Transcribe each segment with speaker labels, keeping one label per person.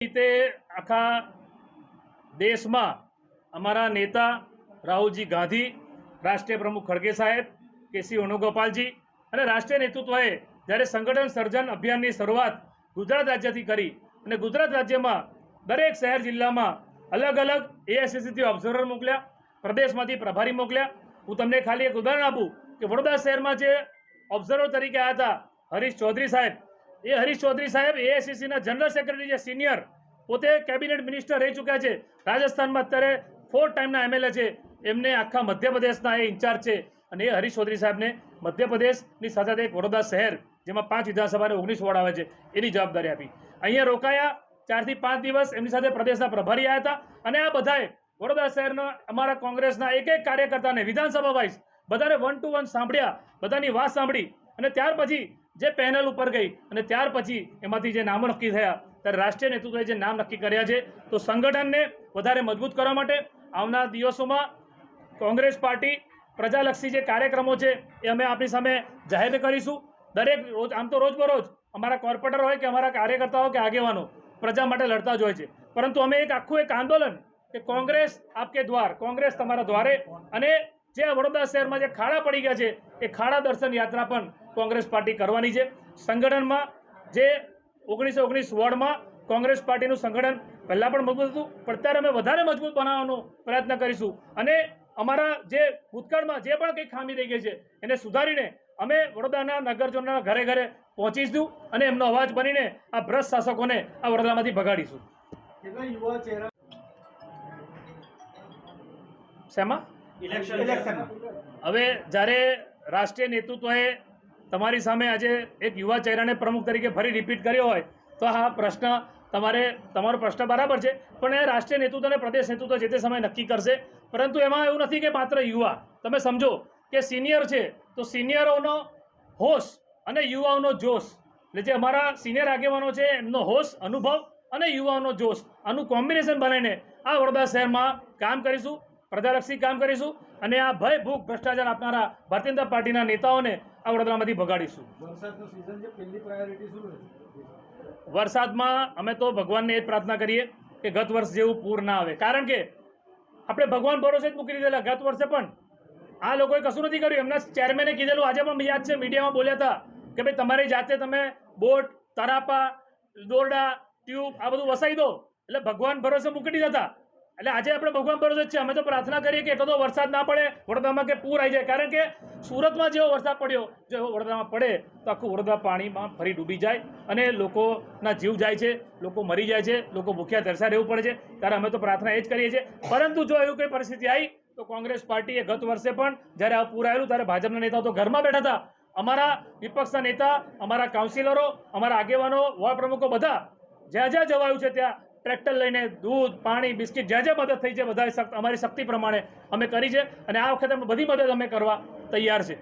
Speaker 1: રીતે આખા દેશમાં અમારા નેતા રાહુલજી ગાંધી, રાષ્ટ્રીય પ્રમુખ ખડગે સાહેબ, કેસી વેણુગોપાલજી અને રાષ્ટ્રીય નેતૃત્વએ જ્યારે સંગઠન સર્જન અભિયાનની શરૂઆત ગુજરાત રાજ્યથી કરી અને ગુજરાત રાજ્યમાં દરેક શહેર જિલ્લામાં અલગ અલગ એઆઈસીસીથી ઓબ્ઝર્વર મોકલ્યા, પ્રદેશમાંથી પ્રભારી મોકલ્યા. હું તમને ખાલી એક ઉદાહરણ આપું કે વડોદરા શહેરમાં જે ઓબ્ઝર્વર તરીકે આવ્યા હતા હરીશ ચૌધરી સાહેબ એ હરીશ ચૌધરી સાહેબ એઆઈસીસીના જનરલ સેક્રેટરી છે સિનિયર પોતે કેબિનેટ મિનિસ્ટર રહી ચૂક્યા છે. રાજસ્થાનમાં અત્યારે ફોર ટાઈમના એમએલએ છે. એમને આખા મધ્યપ્રદેશના એ ઇન્ચાર્જ છે. અને એ હરીશ ચૌધરી સાહેબને મધ્યપ્રદેશની સાથે સાથે વડોદરા શહેર, જેમાં પાંચ વિધાનસભાને ઓગણીસ વોર્ડ આવે છે, એની જવાબદારી આપી. અહીંયા રોકાયા, ચારથી પાંચ દિવસ એમની સાથે પ્રદેશના પ્રભારી આવ્યા હતા. અને આ બધાએ વડોદરા શહેરના અમારા કોંગ્રેસના એક એક કાર્યકર્તાને વિધાનસભા વાઇઝ બધાને વન ટુ વન સાંભળ્યા, બધાની વાત સાંભળી. અને ત્યાર પછી જે પેનલ ઉપર ગઈ અને ત્યાર પછી એમાંથી જે નામો નક્કી થયા, ત્યારે રાષ્ટ્રીય નેતૃત્વએ જે નામ નક્કી કર્યા છે, તો સંગઠનને વધારે મજબૂત કરવા માટે આવનાર દિવસોમાં કોંગ્રેસ પાર્ટી પ્રજાલક્ષી જે કાર્યક્રમો છે, એ અમે આપણી સામે જાહેર કરીશું. દરેક રોજ, આમ તો રોજબરોજ અમારા કોર્પોરેટર હોય કે અમારા કાર્યકર્તાઓ કે આગેવાનો પ્રજા માટે લડતા જ હોય છે. પરંતુ અમે એક આખું એક આંદોલન કે કોંગ્રેસ આપકે દ્વાર, કોંગ્રેસ તમારા દ્વારે અને જે વડોદરા શહેરમાં જે ખાડા પડી ગયા છે એ ખાડા દર્શન યાત્રા પણ કોંગ્રેસ પાર્ટી કરવાની છે. સંગઠનમાં જે ઓગણીસો ઓગણીસ વોર્ડમાં કોંગ્રેસ પાર્ટીનું સંગઠન પહેલાં પણ મજબૂત હતું પણ અત્યારે અમે વધારે મજબૂત બનાવવાનો પ્રયત્ન કરીશું. અને અમારા જે ભૂતકાળમાં જે પણ કંઈ ખામી રહી ગઈ છે એને સુધારીને અમે વડોદરાના નગરજનોના ઘરે ઘરે પહોંચીશું અને એમનો અવાજ બનીને આ ભ્રષ્ટ શાસકોને આ વડોદરામાંથી ભગાડીશું.
Speaker 2: કેટલા યુવા ચહેરા
Speaker 1: શેમાં?
Speaker 2: ઇલેક્શનમાં
Speaker 1: હવે જ્યારે રાષ્ટ્રીય નેતૃત્વએ તમારી સામે આજે એક યુવા ચહેરાને પ્રમુખ તરીકે ફરી રિપીટ કર્યો હોય તો આ પ્રશ્ન તમારે તમારો પ્રશ્ન બરાબર છે. પણ એ રાષ્ટ્રીય નેતૃત્વ અને પ્રદેશ નેતૃત્વ જે તે સમય નક્કી કરશે. પરંતુ એમાં એવું નથી કે માત્ર યુવા. તમે સમજો કે સિનિયર છે તો સિનિયરોનો હોશ અને યુવાઓનો જોશ. એટલે જે અમારા સિનિયર આગેવાનો છે એમનો હોશ અનુભવ અને યુવાઓનો જોશ. આનું કોમ્બિનેશન બનાવીને આ વડોદરા શહેરમાં કામ કરીશું. પ્રજાલક્ષી કામ કરીશું અને આ ભય ભૂખ ભ્રષ્ટાચાર આપનારા ભારતીય જનતા પાર્ટીના નેતાઓને આ વડોદરામાંથી ભગાડીશું. વરસાદમાં અમે તો ભગવાનને એ પ્રાર્થના કરીએ કે ગત વર્ષ જેવું પૂર ના આવે. કારણ કે આપણે ભગવાન ભરોસે જ મૂકી દીધેલા ગત વર્ષે પણ આ લોકોએ કશું નથી કર્યું. એમના ચેરમેને કીધેલું આજે પણ યાદ છે મીડિયામાં બોલ્યા હતા કે ભાઈ તમારી જાતે તમે બોટ તરાપા દોરડા ટ્યુબ આ બધું વસાઈ દો. એટલે ભગવાન ભરોસે મૂકી દીધા હતા. એટલે આજે આપણે ભગવાન ભરોસે છે અમે તો પ્રાર્થના કરીએ કે તો વરસાદ ના પડે, વડોદરામાં કે પૂર આવી જાય. કારણ કે સુરતમાં જેવો વરસાદ પડ્યો, જો એવો વડોદરામાં પડે, તો આખું વડોદરા પાણીમાં ફરી ડૂબી જાય અને લોકોના જીવ જાય છે, લોકો મરી જાય છે, લોકો ભૂખ્યા તરસા રહેવું પડે છે. ત્યારે અમે તો પ્રાર્થના એ જ કરીએ છીએ. પરંતુ જો એવું કોઈ પરિસ્થિતિ આવી તો કોંગ્રેસ પાર્ટીએ ગત વર્ષે પણ જ્યારે આ પૂર આવેલું, ત્યારે ભાજપના નેતાઓ તો ઘરમાં બેઠા હતા. અમારા વિપક્ષના નેતા, અમારા કાઉન્સિલરો, અમારા આગેવાનો વોર્ડ પ્રમુખો બધા જ્યાં જ્યાં જવાયું છે ત્યાં ટ્રેક્ટર લઈને દૂધ પાણી બિસ્કિટ જ્યાં જ્યાં મદદ થઈ છે બધા અમારી શક્તિ પ્રમાણે અમે કરી છે અને આ વખતે બધી મદદ અમે કરવા તૈયાર છે.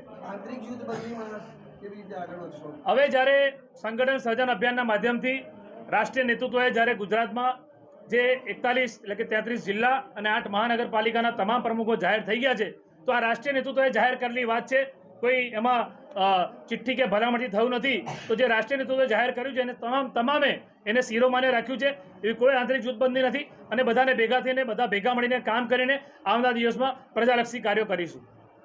Speaker 1: હવે જ્યારે સંગઠન સર્જન અભિયાનના માધ્યમથી રાષ્ટ્રીય નેતૃત્વએ જ્યારે ગુજરાતમાં જે એકતાલીસ એટલે કે તેત્રીસ જિલ્લા અને આઠ મહાનગરપાલિકાના તમામ પ્રમુખો જાહેર થઈ ગયા છે તો આ રાષ્ટ્રીય નેતૃત્વએ જાહેર કરેલી વાત છે કોઈ એમાં ચિઠ્ઠી કે ભલામણથી થયું નથી, તો જે રાષ્ટ્રીય નેતૃત્વ જાહેર કર્યું છે એને તમામ, તમામે એને શિરોમાને રાખ્યું છે, એવી કોઈ આંતરિક જૂથબંધી નથી. અને બધાને ભેગા થઈને, બધા ભેગા મળીને કામ કરીને આવનારા દિવસમાં પ્રજાલક્ષી કાર્યો કરીશું.